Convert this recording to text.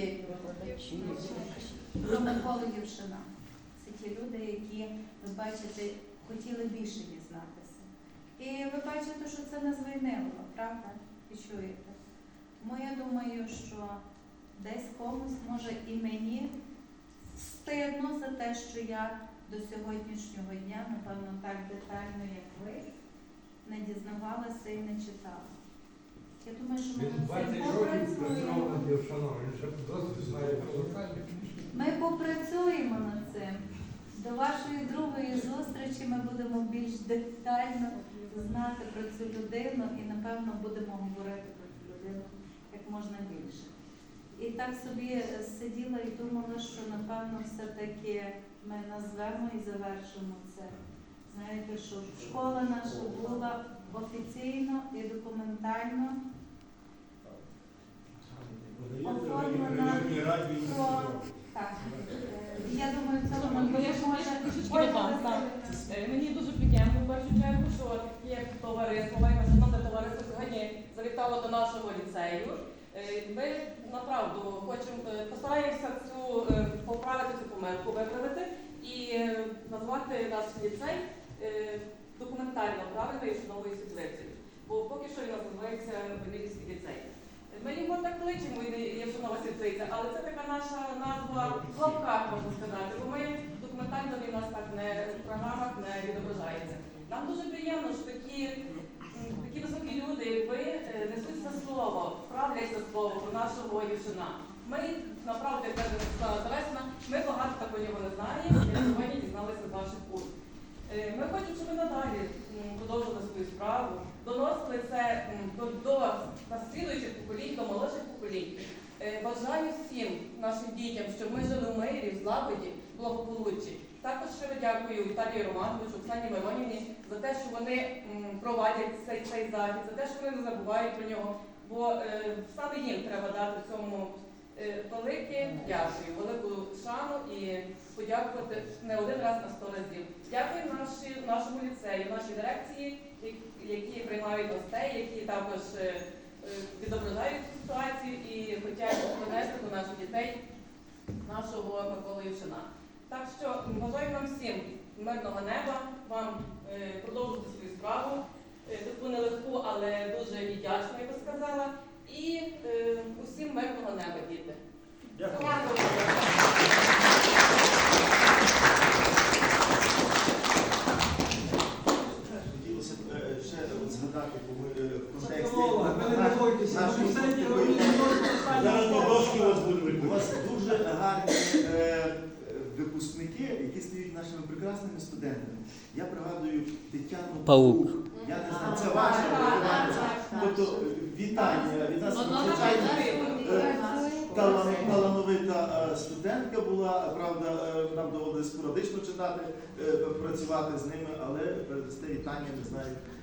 є про Миколу Євшина. Це ті люди, які, ви бачите, хотіли більше дізнатися. І ви бачите, що це не звийнило, правда? І чуєте? Тому я думаю, що десь комусь, може і мені стидно за те, що я до сьогоднішнього дня, напевно, так детально, як ви, не дізнавалася і не читала. Я думаю, що ми Він над 20 цим років працював попрацюємо. над він ще досить знає про локальні. Ми попрацюємо над цим. До вашої другої зустрічі ми будемо більш детально знати про цю людину і, напевно, будемо говорити про цю людину як можна більше. І так собі сиділа і думала, що напевно все-таки ми назвемо і завершимо це. Знаєте, що школа наша була офіційно і документально оформлена про так. е, Я думаю, я я додам, так. Е, Мені дуже приємно в першу чергу, що таке товариство, моє шановне товариство сьогодні завітало до нашого ліцею. Е, Ми направду хочемо е, постараємося цю е, поправити цю помилку, виправити і е, назвати наш ліцей е, документально правильною шановою світлицею. Бо поки що він називається Венедівський ліцей. Ми його так кличемо, є шанова світлиця, але це така наша назва в лапках, можна сказати, бо ми документально він у нас так не в програмах не відображається. Нам дуже приємно, що такі, такі високі люди, як ви, е, несуть це слово, правлять слово про нашого Євшина. Ми направду, як каже Світлана ми багато такого нього не знаємо, і сьогодні дізналися з ваших уст. Е, Ми хочемо, щоб ви надалі м, продовжили свою справу, доносили це до, до наслідуючих поколінь, до молодших поколінь. Е, Бажаю всім нашим дітям, щоб ми жили в мирі, в злагоді, благополуччі. Також щиро дякую Віталію Романовичу, Оксані Миронівні за те, що вони провадять цей, цей захід, за те, що вони не забувають про нього. Бо е, саме їм треба дати цьому велике дякую, велику шану і подякувати не один раз на сто разів. Дякую наші, нашому ліцею, нашій дирекції, які приймають гостей, які також е, е, відображають цю ситуацію і хочуть принести до наших дітей нашого Миколи Євшина. Так що бажаю нам всім мирного неба, вам е, продовжити свою справу, е, таку нелегку, але дуже віддячну, я би сказала. І е, усім мирного неба, діти. Дякую. Хотілося б е, ще от згадати бо ми, е, в контексті Шановна, ви не бойтеся, нашої ми все такої- Зараз ми трошки вас будемо У вас дуже гарні е, випускники, які стають нашими прекрасними студентами. Я пригадую Тетяну Паук. Я не знаю, це ваша вихованця. Тобто е, вітання від нас е, талановита студентка була. Правда, нам доводилось спорадично читати, працювати з ними, але передасте вітання, не знаю,